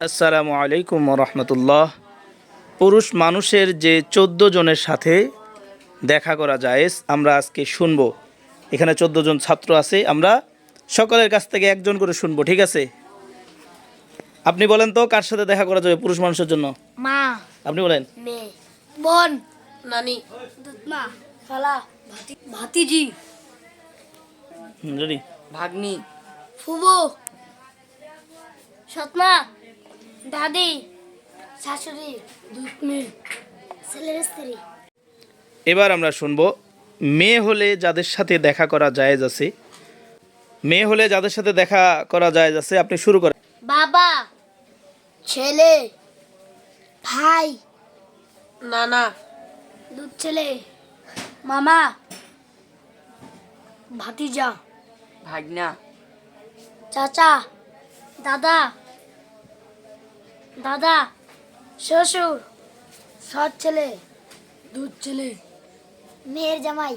আসসালামু আলাইকুম রহমতুল্লাহ পুরুষ মানুষের যে চোদ্দ জনের সাথে দেখা করা যায় আমরা আজকে শুনব। এখানে চোদ্দ জন ছাত্র আছে আমরা সকলের কাছ থেকে একজন করে শুনব ঠিক আছে? আপনি বলেন তো কার সাথে দেখা করা যাবে পুরুষ মানুষের জন্য? মা। আপনি বলেন। বোন। নানি। মা। খালা ভাতিজি। রেডি। ভাগ্নি। ফুবু। সৎমা। দাদি শাশুড়ি দুধনি ছেলের স্ত্রী। এবার আমরা শুনব মেয়ে হলে যাদের সাথে দেখা করা জায়েজ আছে মেয়ে হলে যাদের সাথে দেখা করা জায়েজ আছে আপনি শুরু করেন। বাবা ছেলে ভাই নানা দুধ ছেলে মামা ভাতিজা ভাগনা চাচা দাদা দাদা শ্বশুর। সৎ ছেলে দুধ ছেলে। মেয়ের জামাই।